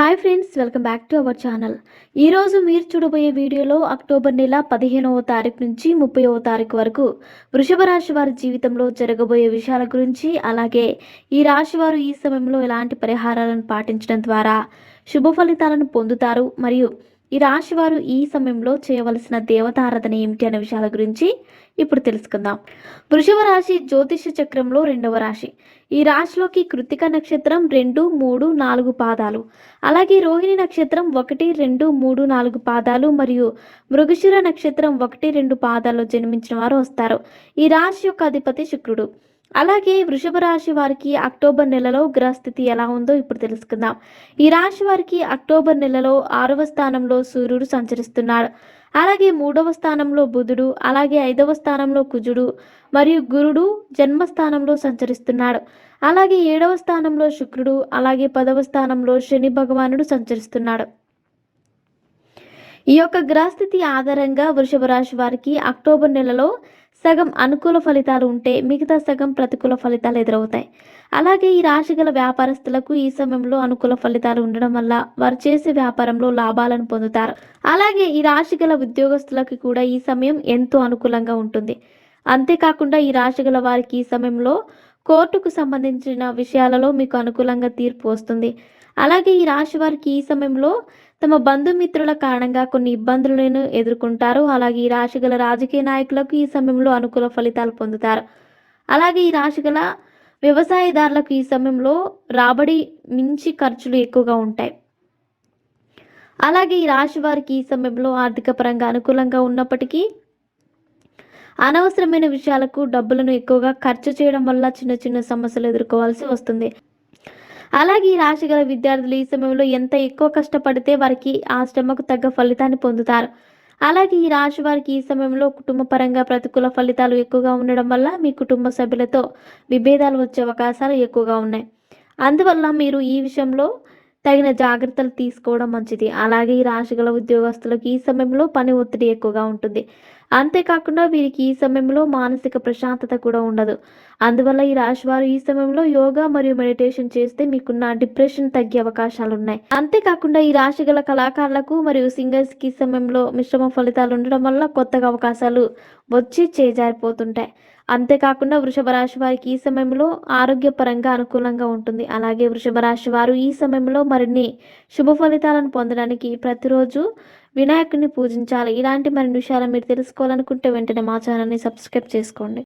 Hi friends welcome back to our channel. ఈరోజు మీరు చూడబోయే వీడియోలో అక్టోబర్ నెల పదిహేనవ తారీఖు నుంచి ముప్పైవ తారీఖు వరకు వృషభ రాశి వారి జీవితంలో జరగబోయే విషయాల గురించి అలాగే ఈ రాశి వారు ఈ సమయంలో ఎలాంటి పరిహారాలను పాటించడం ద్వారా శుభ ఫలితాలను పొందుతారు మరియు ఈ రాశి వారు ఈ సమయంలో చేయవలసిన దేవతారాధన ఏమిటి అనే విషయాల గురించి ఇప్పుడు తెలుసుకుందాం. వృషభ రాశి జ్యోతిష చక్రంలో రెండవ రాశి. ఈ రాశిలోకి కృతిక నక్షత్రం రెండు మూడు నాలుగు పాదాలు. అలాగే రోహిణి నక్షత్రం ఒకటి రెండు మూడు నాలుగు పాదాలు మరియు మృగశిర నక్షత్రం ఒకటి రెండు పాదాల్లో జన్మించిన వారు వస్తారు. ఈ రాశి యొక్క అధిపతి శుక్రుడు. అలాగే వృషభ రాశి వారికి అక్టోబర్ నెలలో గ్రహస్థితి ఎలా ఉందో ఇప్పుడు తెలుసుకుందాం. ఈ రాశి వారికి అక్టోబర్ నెలలో ఆరవ స్థానంలో సూర్యుడు సంచరిస్తున్నాడు. అలాగే మూడవ స్థానంలో బుధుడు అలాగే ఐదవ స్థానంలో కుజుడు మరియు గురుడు జన్మస్థానంలో సంచరిస్తున్నాడు. అలాగే ఏడవ స్థానంలో శుక్రుడు అలాగే పదవ స్థానంలో శని భగవానుడు సంచరిస్తున్నాడు. ఈ యొక్క గ్రహస్థితి ఆధారంగా వృషభ రాశి వారికి అక్టోబర్ నెలలో సగం అనుకూల ఫలితాలు ఉంటే మిగతా సగం ప్రతికూల ఫలితాలు ఎదురవుతాయి. అలాగే ఈ రాశి గల వ్యాపారస్తులకు ఈ సమయంలో అనుకూల ఫలితాలు ఉండడం వల్ల వారు చేసే వ్యాపారంలో లాభాలను పొందుతారు. అలాగే ఈ రాశి గల ఉద్యోగస్తులకు కూడా ఈ సమయం ఎంతో అనుకూలంగా ఉంటుంది. అంతేకాకుండా ఈ రాశి గల వారికి ఈ సమయంలో కోర్టుకు సంబంధించిన విషయాలలో మీకు అనుకూలంగా తీర్పు వస్తుంది. అలాగే ఈ రాశి వారికి ఈ సమయంలో తమ బంధుమిత్రుల కారణంగా కొన్ని ఇబ్బందులను ఎదుర్కొంటారు. అలాగే ఈ రాశి గల రాజకీయ నాయకులకు ఈ సమయంలో అనుకూల ఫలితాలు పొందుతారు. అలాగే ఈ రాశి గల వ్యవసాయదారులకు ఈ సమయంలో రాబడి మించి ఖర్చులు ఎక్కువగా ఉంటాయి. అలాగే ఈ రాశి వారికి ఈ సమయంలో ఆర్థిక పరంగా అనుకూలంగా ఉన్నప్పటికీ అనవసరమైన విషయాలకు డబ్బులను ఎక్కువగా ఖర్చు చేయడం వల్ల చిన్న చిన్న సమస్యలు ఎదుర్కోవాల్సి వస్తుంది. అలాగే ఈ రాశి గల విద్యార్థులు ఈ సమయంలో ఎంత ఎక్కువ కష్టపడితే వారికి ఆ శ్రమకు తగ్గ ఫలితాన్ని పొందుతారు. అలాగే ఈ రాశి వారికి ఈ సమయంలో కుటుంబ పరంగా ప్రతికూల ఫలితాలు ఎక్కువగా ఉండడం వల్ల మీ కుటుంబ సభ్యులతో విభేదాలు వచ్చే అవకాశాలు ఎక్కువగా ఉన్నాయి. అందువల్ల మీరు ఈ విషయంలో తగిన జాగ్రత్తలు తీసుకోవడం మంచిది. అలాగే ఈ రాశి గల ఉద్యోగస్తులకు ఈ సమయంలో పని ఒత్తిడి ఎక్కువగా ఉంటుంది. అంతేకాకుండా వీరికి ఈ సమయంలో మానసిక ప్రశాంతత కూడా ఉండదు. అందువల్ల ఈ రాశి వారు ఈ సమయంలో యోగా మరియు మెడిటేషన్ చేస్తే మీకున్న డిప్రెషన్ తగ్గే అవకాశాలు ఉన్నాయి అంతేకాకుండా ఈ రాశి గల కళాకారులకు మరియు సింగర్స్కి ఈ సమయంలో మిశ్రమ ఫలితాలు ఉండడం వల్ల కొత్తగా అవకాశాలు వచ్చి చేజారిపోతుంటాయి. అంతేకాకుండా వృషభ రాశి వారికి ఈ సమయంలో ఆరోగ్యపరంగా అనుకూలంగా ఉంటుంది. అలాగే వృషభ రాశి వారు ఈ సమయంలో మరిన్ని శుభ ఫలితాలను పొందడానికి ప్రతిరోజు వినాయకుడిని పూజించాలి. ఇలాంటి మరిన్ని విషయాలు మీరు తెలుసుకోవాలనుకుంటే వెంటనే మా ఛానల్ని సబ్స్క్రైబ్ చేసుకోండి.